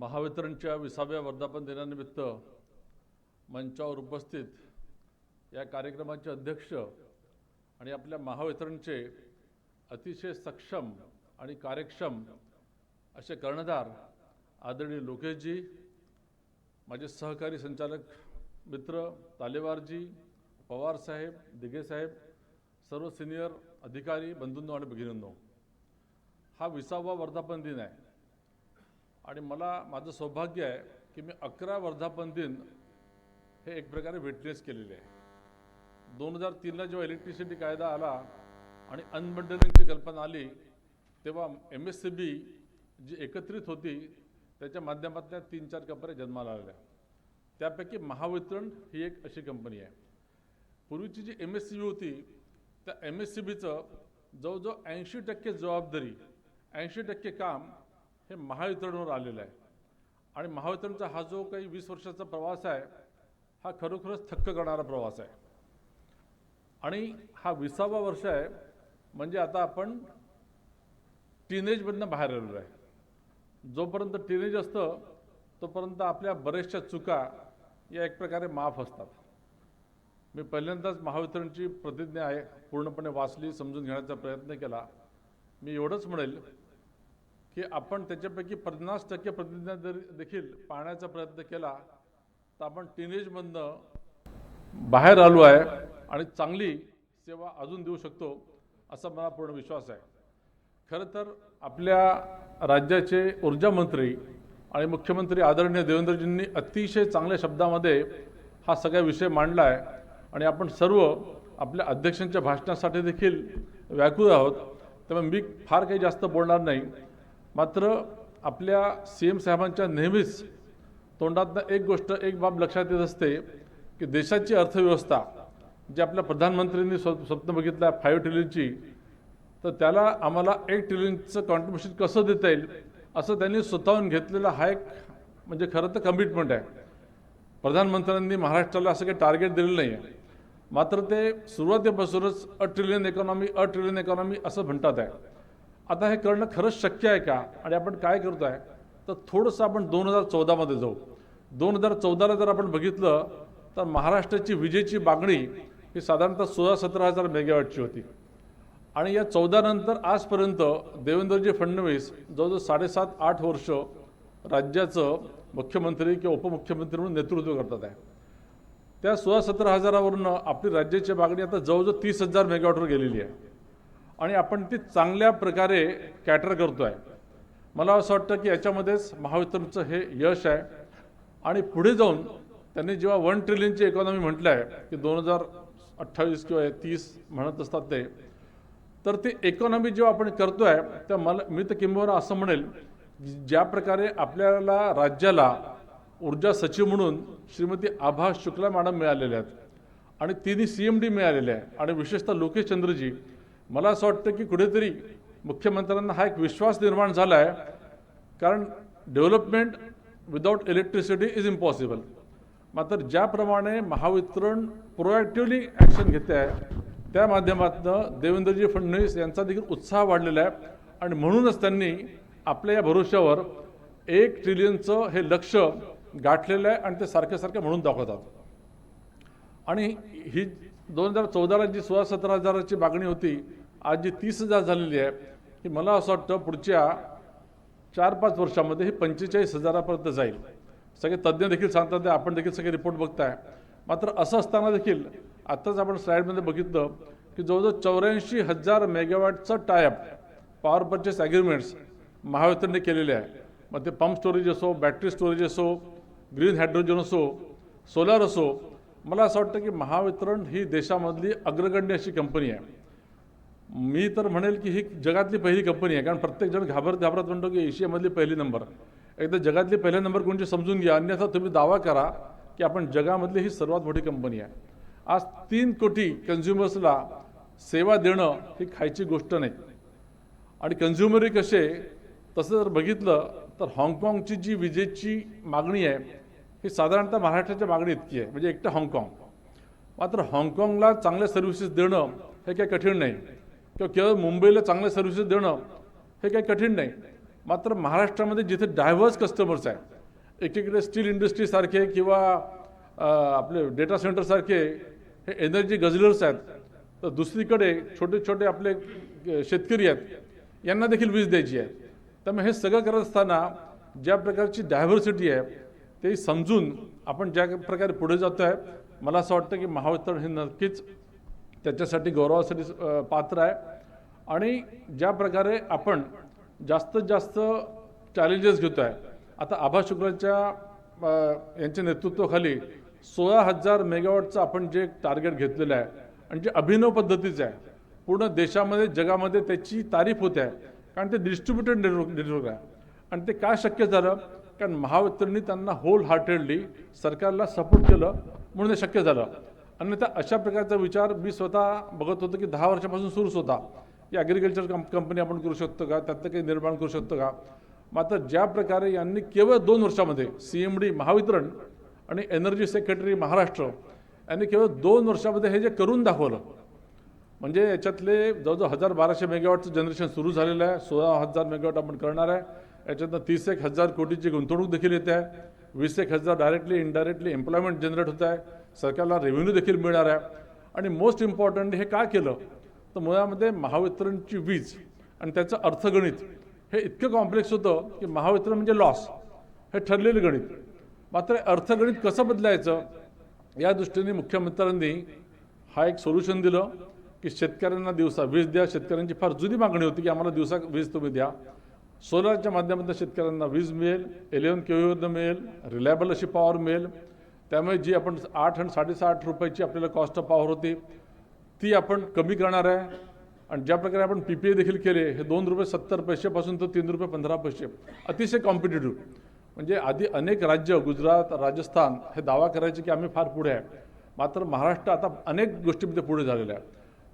महावितरणच्या विसाव्या वर्धापन दिनानिमित्त मंचावर उपस्थित या कार्यक्रमाचे अध्यक्ष आणि आपल्या महावितरणचे अतिशय सक्षम आणि कार्यक्षम असे कर्णधार आदरणीय लोकेशजी माझे सहकारी संचालक मित्र तालेवारजी पवारसाहेब दिघेसाहेब सर्व सिनियर अधिकारी बंधूंनो आणि भगिनींनो हा विसावा वर्धापन दिन आहे. आणि मला माझं सौभाग्य आहे की मी अकरा वर्धापन दिन हे एक प्रकारे विटनेस केलेले आहे. दोन हजार तीनला जेव्हा इलेक्ट्रिसिटी कायदा आला आणि अनबंडलिंगची कल्पना आली तेव्हा M S C B G एकत्रित होती त्याच्या माध्यमातल्या तीन चार कंपन्या जन्माला आल्या त्यापैकी महावितरण ही एक अशी कंपनी आहे. पूर्वीची जी एम एस सी बी होती त्या एम एस सी बीचं जवळजवळ ऐंशी टक्के जबाबदारी ऐंशी टक्के काम हे महावितरणवर आलेलं आहे. आणि महावितरणचा हा जो काही वीस वर्षाचा प्रवास आहे हा खरोखरच थक्क करणारा प्रवास आहे. आणि हा विसावा वर्ष आहे म्हणजे आता आपण टीनेजमधनं बाहेर आलेलो आहे. जोपर्यंत टीनेज असतं तोपर्यंत आपल्या बऱ्याचशा चुका या एक प्रकारे माफ असतात. मी पहिल्यांदाच महावितरणची प्रतिज्ञा आहे पूर्णपणे वाचली समजून घेण्याचा प्रयत्न केला. मी एवढंच म्हणेल की आपण त्याच्यापैकी पन्नास टक्के प्रतिज्ञा जर देखील पाहण्याचा प्रयत्न केला तर आपण टीनेजमधनं बाहेर आलो आहे आणि चांगली सेवा अजून देऊ शकतो असा मला पूर्ण विश्वास आहे. खरं तर आपल्या राज्याचे ऊर्जा मंत्री आणि मुख्यमंत्री आदरणीय देवेंद्रजींनी अतिशय चांगल्या शब्दामध्ये हा सगळा विषय मांडला आहे आणि आपण सर्व आपल्या अध्यक्षांच्या भाषणासाठी देखील व्याकुळ आहोत. त्यामुळे मी फार काही जास्त बोलणार नाही. मात्र आपल्या सी एम साहेबांच्या नेहमीच तोंडातनं एक गोष्ट एक बाब लक्षात येत असते की देशाची अर्थव्यवस्था जी आपल्या प्रधानमंत्र्यांनी स्व स्वप्न बघितलं आहे फाईव्ह ट्रिलियनची तर त्याला आम्हाला एक ट्रिलियनचं कॉन्ट्रीब्युशन कसं देता येईल असं त्यांनी स्वतःहून घेतलेला हा एक म्हणजे खरं तर कमिटमेंट आहे. प्रधानमंत्र्यांनी महाराष्ट्राला असं काही टार्गेट दिलेलं नाही आहे मात्र ते सुरुवातीपासूनच a trillion economy a trillion economy असं म्हणतात आहे. आता हे करणं खरंच शक्य आहे का? आणि आपण काय करतो आहे तर थोडंसं आपण दोन हजार चौदामध्ये जाऊ. दोन हजार चौदाला जर आपण बघितलं तर महाराष्ट्राची विजेची मागणी ही साधारणतः सोळा सतरा हजार मेगावॅटची होती. आणि या चौदानंतर आजपर्यंत देवेंद्रजी फडणवीस जवळजवळ साडेसात आठ वर्ष राज्याचं मुख्यमंत्री किंवा उपमुख्यमंत्री म्हणून नेतृत्व करतात आहे. त्या सोळा सतरा हजारावरनं आपली राज्याची मागणी आता जवळजवळ तीस हजार मेगावॅटवर गेलेली आहे. आणि आपण ती चांगल्या प्रकारे कॅटर करतो आहे मला असं वाटतं की याच्यामध्येच महावितरणचं हे यश आहे. आणि पुढे जाऊन त्यांनी जेव्हा वन ट्रिलियनची इकॉनॉमी म्हटलं आहे की दोन हजार अठ्ठावीस किंवा तीस म्हणत असतात ते तर ते इकॉनॉमी जेव्हा आपण करतो आहे तर मला मी तर किंबहुना असं म्हणेल ज्या प्रकारे आपल्याला राज्याला ऊर्जा सचिव म्हणून श्रीमती आभा शुक्ला मॅडम मिळालेल्या आहेत आणि तिन्ही सी एम डी मिळालेले आहे आणि विशेषतः लोकेश चंद्रजी मला असं वाटतं की कुठेतरी मुख्यमंत्र्यांना हा एक विश्वास निर्माण झाला आहे कारण development without electricity is impossible. मात्र ज्याप्रमाणे महावितरण प्रोॲक्टिव्हली ॲक्शन घेते आहे त्या माध्यमातून देवेंद्रजी फडणवीस यांचा देखील उत्साह वाढलेला आहे. आणि म्हणूनच त्यांनी आपल्या या भरोश्यावर एक ट्रिलियनचं हे लक्ष गाठलेलं आहे आणि ते सारखे सारखे म्हणून दाखवतात. आणि ही दोन हजार चौदाला जी सोळा सतरा हजाराची मागणी होती आज जी तीस हजार झालेली आहे ही मला असं वाटतं पुढच्या चार पाच वर्षामध्ये हे पंचेचाळीस हजारापर्यंत जाईल. सगळे तज्ज्ञ देखील सांगतात ते आपण देखील सगळे रिपोर्ट बघताय. मात्र असं असताना देखील आत्ताच आपण स्लाईडमध्ये बघितलं की जवळजवळ चौऱ्याऐंशी हजार मेगावॅटचं tie up power purchase agreements महावितरणने केलेले आहे. मग ते पंप स्टोरेज असो बॅटरी स्टोरेज असो ग्रीन हायड्रोजन असो सोलार असो मला असं वाटतं की महावितरण ही देशामधली अग्रगण्य अशी कंपनी आहे. मी तर म्हणेल की ही जगातली पहिली कंपनी आहे कारण प्रत्येकजण घाबरत घाबरत म्हणतो की एशियामधली पहिली नंबर. एकदा जगातली पहिला नंबर कोणची समजून घ्या अन्यथा तुम्ही दावा करा की आपण जगामधली ही सर्वात मोठी कंपनी आहे. आज तीन कोटी कन्झ्युमर्सला सेवा देणं ही खायची गोष्ट नाही. आणि कन्झ्युमरही कसे तसं जर बघितलं तर हाँगकाँगची जी विजेची मागणी आहे ही साधारणतः महाराष्ट्राच्या मागणी इतकी आहे म्हणजे एकटं हाँगकाँग. मात्र हाँगकाँगला चांगल्या सर्व्हिसेस देणं हे काही कठीण नाही. किंवा केवळ मुंबईला चांगल्या सर्व्हिसेस देणं हे काही कठीण नाही. मात्र महाराष्ट्रामध्ये जिथे डायव्हर्स कस्टमर्स आहेत एकीकडे स्टील इंडस्ट्रीसारखे किंवा आपले डेटा सेंटरसारखे हे एनर्जी गजलर्स आहेत तर दुसरीकडे छोटे छोटे आपले शेतकरी आहेत यांना देखील वीज द्यायची आहे. त्यामुळे हे सगळं करत असताना ज्या प्रकारची डायव्हर्सिटी आहे ते समजून आपण ज्या प्रकारे पुढे जातो आहे मला असं वाटतं की महावितरण हे नक्कीच त्याच्यासाठी गौरवासाठी पात्र आहे. आणि ज्या प्रकारे आपण जास्तीत जास्त चॅलेंजेस घेतो आहे आता आभा शुक्लाच्या यांच्या नेतृत्वाखाली सोळा हजार मेगावॉटचं आपण जे टार्गेट घेतलेलं आहे आणि जे अभिनव पद्धतीचं आहे पूर्ण देशामध्ये जगामध्ये त्याची तारीफ होते आहे कारण ते डिस्ट्रीब्युटेड नेटवर्क नेटवर्क आहे. आणि ते काय शक्य झालं? कारण महावितरणनी त्यांना होल हार्टेडली सरकारला सपोर्ट केलं म्हणून ते शक्य झालं. आणि त्या अशा प्रकारचा विचार मी स्वतः बघत होतो की दहा वर्षापासून सुरूच होता. की ॲग्रिकल्चर कंप कंपनी आपण करू शकतो का? त्यातलं काही निर्माण करू शकतो का? मात्र ज्या प्रकारे यांनी केवळ दोन वर्षामध्ये सी एम डी महावितरण आणि एनर्जी सेक्रेटरी महाराष्ट्र यांनी केवळ दोन वर्षामध्ये हे जे करून दाखवलं म्हणजे याच्यातले जवळजवळ हजार बाराशे मेगावॉटचं जनरेशन सुरू झालेलं आहे सोळा हजार मेगावॉट आपण करणार आहे. याच्यातनं तीस एक हजार कोटीची गुंतवणूक देखील येते आहे. वीस एक हजार डायरेक्टली इनडायरेक्टली एम्प्लॉयमेंट जनरेट होत आहे. सरकारला रेव्हेन्यू देखील मिळणार आहे. आणि मोस्ट इम्पॉर्टंट हे काय केलं? तर मुळामध्ये महावितरणची वीज आणि त्याचं अर्थगणित. हे इतकं कॉम्प्लेक्स होतं की महावितरण म्हणजे लॉस हे ठरलेलं गणित. मात्र अर्थगणित कसं बदलायचं? या दृष्टीने मुख्यमंत्र्यांनी हा एक सोल्युशन दिलं की शेतकऱ्यांना दिवसा वीज द्या. शेतकऱ्यांची फार जुनी मागणी होती की आम्हाला दिवसा वीज तुम्ही द्या. सोलरच्या माध्यमातून शेतकऱ्यांना वीज मिळेल एलेवन केव्हीवरनं मिळेल रिलायबल अशी पॉवर मिळेल. त्यामुळे जी आपण आठ आणि साडेसाठ रुपयाची आपल्याला कॉस्ट ऑफ पॉवर होती ती आपण कमी करणार आहे. आणि ज्या प्रकारे आपण पी पी ए देखील केले हे दोन रुपये सत्तर पैसेपासून तर तीन रुपये पंधरा पैसे. अतिशय कॉम्पिटेटिव्ह म्हणजे आधी अनेक राज्य गुजरात राजस्थान हे दावा करायचे की आम्ही फार पुढे आहे. मात्र महाराष्ट्र आता अनेक गोष्टीमध्ये पुढे झालेलं आहे.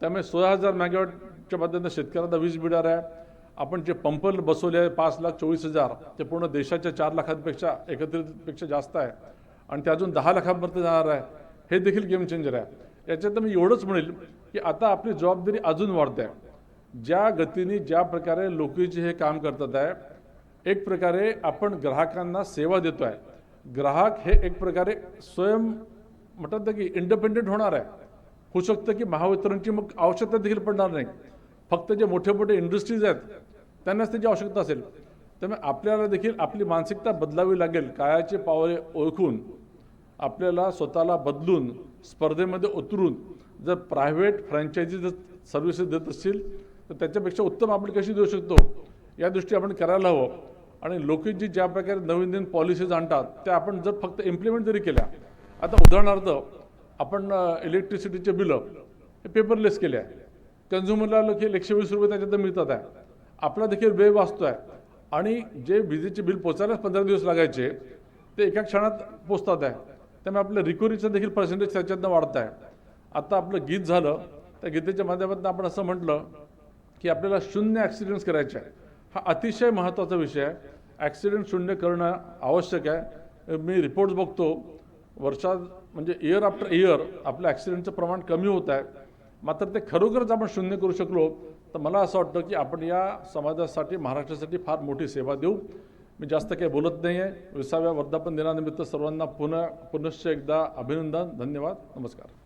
त्यामुळे सोळा हजार मेगावॉटच्या माध्यमातून शेतकऱ्यांना वीज मिळणार आहे. आपण जे पंप बसवले आहे पाच लाख चोवीस हजार ते पूर्ण देशाच्या चार लाखांपेक्षा एकत्रितपेक्षा जास्त आहे. आणि ते अजून दहा लाखापर्यंत जाणार आहे. हे देखील गेम चेंजर आहे. याच्यात मी एवढंच म्हणेल की आता आपली जबाबदारी अजून वाढते आहे. ज्या गतीने ज्या प्रकारे लोकरीचे हे काम करतात आहे एक प्रकारे आपण ग्राहकांना सेवा देतो आहे. ग्राहक हे एक प्रकारे स्वयं म्हणतात की इंडिपेंडेंट होणार आहे. होऊ शकतं की महावितरणची मग आवश्यकता देखील पडणार नाही. फक्त जे मोठे मोठे इंडस्ट्रीज आहेत त्यांनाच त्याची आवश्यकता असेल. त्यामुळे आपल्याला देखील आपली मानसिकता बदलावी लागेल. कायाचे पावले ओळखून आपल्याला स्वतःला बदलून स्पर्धेमध्ये उतरून जर प्रायव्हेट फ्रँचायझी जर सर्व्हिसेस देत असतील तर त्याच्यापेक्षा उत्तम आपण कशी देऊ शकतो? या दृष्टी आपण करायला हवं. आणि लोक जी ज्या प्रकारे नवीन नवीन पॉलिसीज आणतात त्या आपण जर फक्त इम्प्लिमेंट जरी केल्या आता उदाहरणार्थ आपण इलेक्ट्रिसिटीचे बिलं हे पेपरलेस केले आहे. कन्झ्युमरला लोक एकशे वीस रुपये त्याच्यात मिळतात आहे. आपला देखील वेळ वाचतो आहे. आणि जे विजेचे बिल पोचायलाच पंधरा दिवस लागायचे ते एका क्षणात पोचतात आहे. त्यामुळे आपलं रिकव्हरीचं देखील पर्सेंटेज त्याच्यातनं वाढत आहे. आता आपलं गीत झालं त्या गीतेच्या माध्यमातून आपण असं म्हटलं की आपल्याला शून्य ॲक्सिडेंट्स करायचे आहे हा अतिशय महत्त्वाचा विषय आहे. ॲक्सिडेंट शून्य करणं आवश्यक आहे. मी रिपोर्ट्स बघतो. वर्षात म्हणजे इयर आफ्टर इयर आपलं ॲक्सिडेंटचं प्रमाण कमी होत आहे. मात्र ते खरोखरच आपण शून्य करू शकलो तर मला असं वाटतं की आपण या समाजासाठी महाराष्ट्रासाठी फार मोठी सेवा देऊ. मी जास्त काही बोलत नाही आहे विसाव्या वर्धापन दिनानिमित्त सर्वांना पुन्हा पुनश्च एकदा अभिनंदन धन्यवाद नमस्कार.